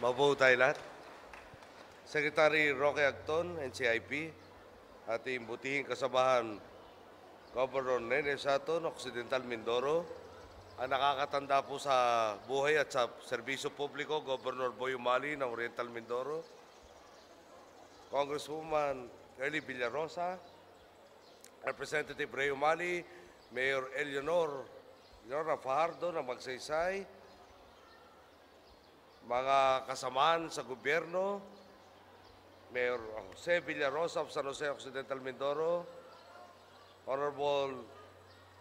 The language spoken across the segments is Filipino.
Mabuo tayo lahat. Secretary Roque Acton, NCIP, ating butihing kasabahan, Governor Nene Sato, ng Occidental Mindoro, ang nakakatanda po sa buhay at sa serbisyo publiko, Governor Boy Umali ng Oriental Mindoro, Congresswoman Curly Villarosa, Representative Ray Umali, Mayor Eleanor Leonora Fajardo ng Magsaysay, mga kasamaan sa gobyerno, Mayor Jose Villarosa of San Jose Occidental Mindoro, Honorable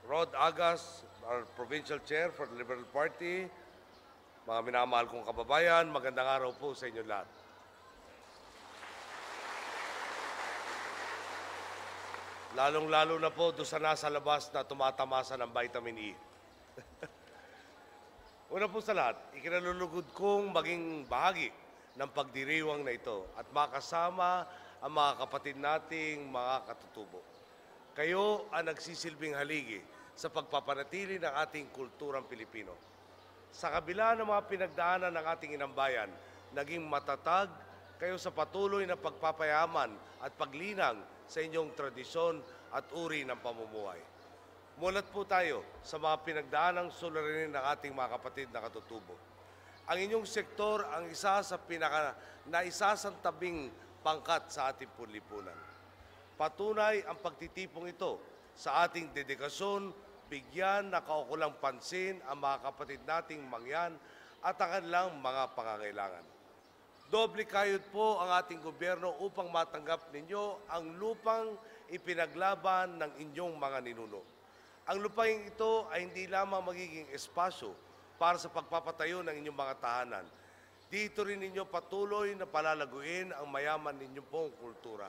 Rod Agas, our Provincial Chair for the Liberal Party, mga minamahal kong kababayan, magandang araw po sa inyo lahat. Lalong-lalo na po doon sa nasa labas na tumatamasa ng vitamin E. Una po sa lahat, ikinalulugod kong maging bahagi ng pagdiriwang na ito at makasama ang mga kapatid nating mga katutubo. Kayo ang nagsisilbing haligi sa pagpapanatili ng ating kulturang Pilipino. Sa kabila ng mga pinagdaanan ng ating inambayan, naging matatag kayo sa patuloy na pagpapayaman at paglinang sa inyong tradisyon at uri ng pamumuhay. Mulat po tayo sa mga pinagdaanang suliranin ng ating mga kapatid na katutubo. Ang inyong sektor ang isa sa pinaka naisasantabing pangkat sa ating punlipunan. Patunay ang pagtitipong ito sa ating dedikasyon, bigyan na kaukulang pansin ang mga kapatid nating mangyan at ang kanilang mga pangangailangan. Doble kayod po ang ating gobyerno upang matanggap ninyo ang lupang ipinaglaban ng inyong mga ninuno. Ang lupain ito ay hindi lamang magiging espasyo para sa pagpapatayo ng inyong mga tahanan. Dito rin ninyo patuloy na palalaguin ang mayaman ninyong pong kultura.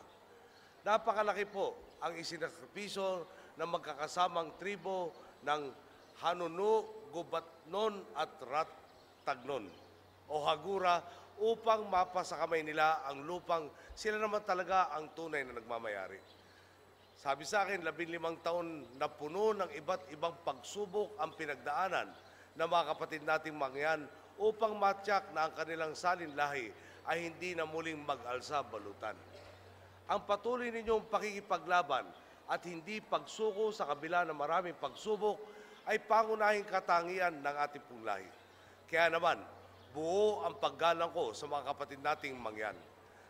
Napakalaki po ang isinakripiso ng magkakasamang tribo ng Hanunu, Gubatnon at Rattagnon o Hagura upang mapasa kamay nila ang lupang sila naman talaga ang tunay na nagmamayari. Sabi sa akin, labing limang taon na puno ng iba't ibang pagsubok ang pinagdaanan ng mga kapatid nating mangyan upang matyak na ang kanilang salin lahi ay hindi na muling mag-alsa balutan. Ang patuloy ninyong pakikipaglaban at hindi pagsuko sa kabila ng maraming pagsubok ay pangunahing katangian ng ating pong lahi. Kaya naman, buo ang paggalang ko sa mga kapatid nating mangyan.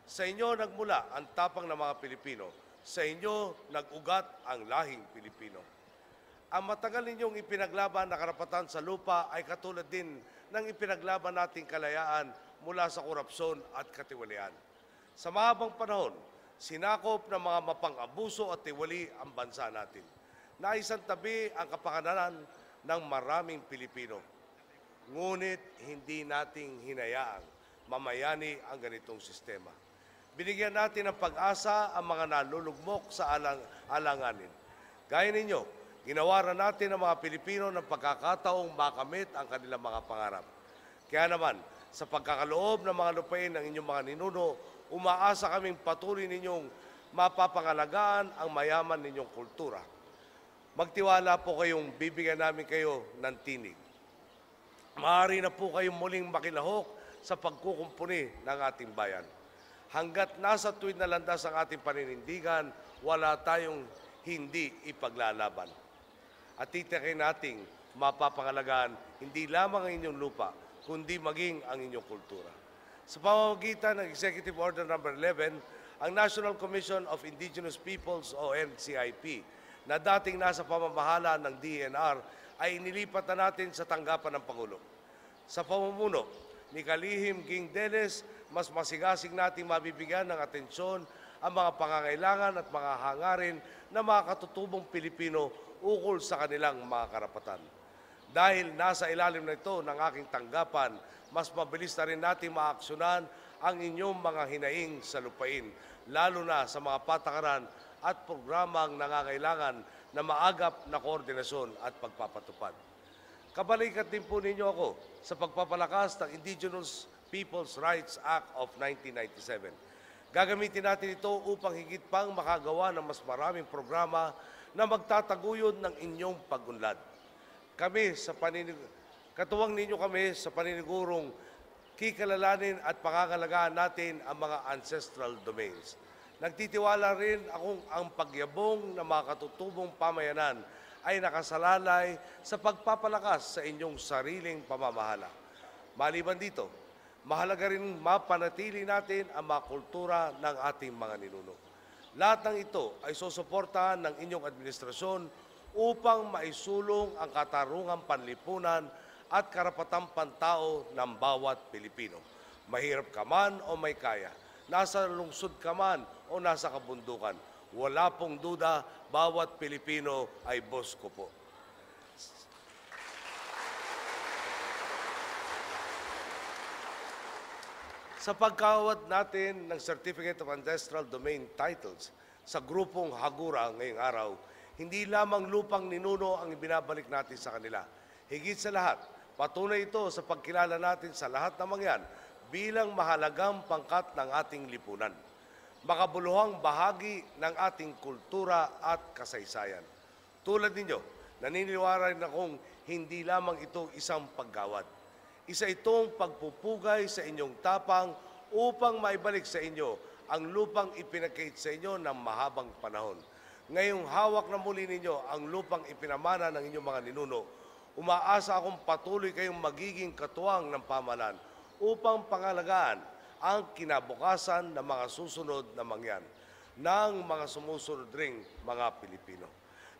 Sa inyo nagmula ang tapang ng mga Pilipino. Sa inyo nag-ugat ang lahing Pilipino. Ang matagal ninyong ipinaglaban na karapatan sa lupa ay katulad din ng ipinaglaban nating kalayaan mula sa korupsyon at katiwalian. Sa mahabang panahon, sinakop ng mga mapang-abuso at tiwali ang bansa natin. Naisang tabi ang kapakanan ng maraming Pilipino. Ngunit hindi nating hinayaang mamayani ang ganitong sistema. Binigyan natin ng pag-asa ang mga nalulugmok sa alang alanganin. Gaya ninyo, ginawaran natin ang mga Pilipino ng pagkakataong makamit ang kanilang mga pangarap. Kaya naman, sa pagkakaloob ng mga lupain ng inyong mga ninuno, umaasa kaming patuloy ninyong mapapangalagaan ang mayaman ninyong kultura. Magtiwala po kayong bibigyan namin kayo ng tinig. Maaari na po kayong muling makilahok sa pagkukumpuni ng ating bayan. Hanggat nasa tuwid na landas ang ating paninindigan, wala tayong hindi ipaglalaban. At titiyakin nating mapapangalagaan hindi lamang ang inyong lupa, kundi maging ang inyong kultura. Sa pamamagitan ng Executive Order No. 11, ang National Commission of Indigenous Peoples o NCIP na dating nasa pamamahala ng DNR ay inilipat na natin sa tanggapan ng Pangulo. Sa pamumuno ni Kalihim Ging Deles, mas masigasig nating mabibigyan ng atensyon ang mga pangangailangan at mga hangarin ng mga katutubong Pilipino ukol sa kanilang mga karapatan. Dahil nasa ilalim na ito ng aking tanggapan, mas mabilis na rin natin maaksyonan ang inyong mga hinaing sa lupain, lalo na sa mga patakaran at programang nangangailangan na maagap na koordinasyon at pagpapatupad. Kabalikat din po ninyo ako sa pagpapalakas ng Indigenous Peoples' Rights Act of 1997. Gagamitin natin ito upang higit pang makagawa ng mas maraming programa na magtataguyod ng inyong pagunlad. Kami sa paninig katuwang ninyo kami sa paninigurong kikilalanin at pangangalagaan natin ang mga ancestral domains. Nagtitiwala rin akong ang pagyabong ng mga katutubong pamayanan ay nakasalalay sa pagpapalakas sa inyong sariling pamamahala. Maliban dito, mahalaga rin mapanatili natin ang mga kultura ng ating mga ninuno. Lahat ng ito ay susuportahan ng inyong administrasyon upang maisulong ang katarungang panlipunan at karapatang pantao ng bawat Pilipino. Mahirap ka man o may kaya, nasa lungsod ka man o nasa kabundukan, wala pong duda, bawat Pilipino ay boss ko po. Sa pagkawat natin ng Certificate of Ancestral Domain Titles sa grupong Hagura ngayong araw, hindi lamang lupang ninuno ang ibinabalik natin sa kanila. Higit sa lahat, patunay ito sa pagkilala natin sa lahat ng mangyan bilang mahalagang pangkat ng ating lipunan. Makabuluhang bahagi ng ating kultura at kasaysayan. Tulad ninyo, naniniwala rin akong hindi lamang ito isang paggawad. Isa itong pagpupugay sa inyong tapang upang maibalik sa inyo ang lupang ipinakait sa inyo ng mahabang panahon. Ngayong hawak na muli ninyo ang lupang ipinamana ng inyong mga ninuno, umaasa akong patuloy kayong magiging katuwang ng pamalan upang pangalagaan ang kinabukasan ng mga susunod na mangyan ng mga sumusunod ring mga Pilipino.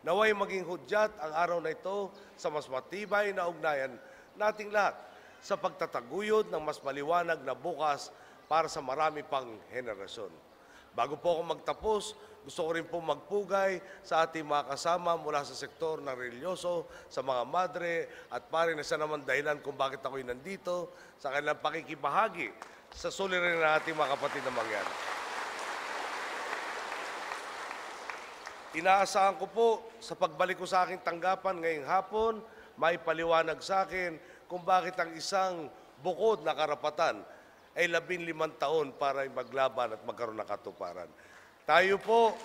Naway maging hudyat ang araw na ito sa mas matibay na ugnayan nating lahat sa pagtataguyod ng mas maliwanag na bukas para sa marami pang henerasyon. Bago po ako magtapos, gusto ko rin po magpugay sa ating mga kasama mula sa sektor ng religyoso, sa mga madre at pare na siya naman dahilan kung bakit ako'y nandito sa kanilang pakikibahagi sa suliranin ng ating mga kapatid na mangyan. Inaasahan ko po sa pagbalik ko sa aking tanggapan ngayong hapon, may paliwanag sa akin kung bakit ang isang bukod na karapatan ay labing limang taon para maglaban at magkaroon ng katuparan. Tayo po,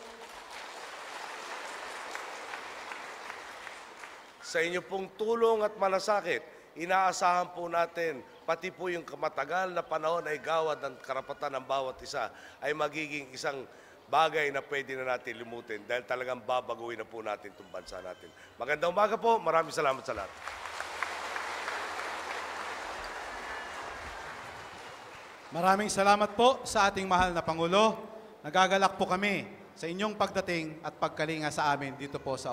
sa inyo pong tulong at malasakit, inaasahan po natin, pati po yung matagal na panahon ay gawad ng karapatan ng bawat isa ay magiging isang bagay na pwede na natin limutin dahil talagang babaguhin na po natin itong bansa natin. Magandang umaga po. Maraming salamat sa lahat. Maraming salamat po sa ating mahal na Pangulo. Nagagalak po kami sa inyong pagdating at pagkalinga sa amin dito po sa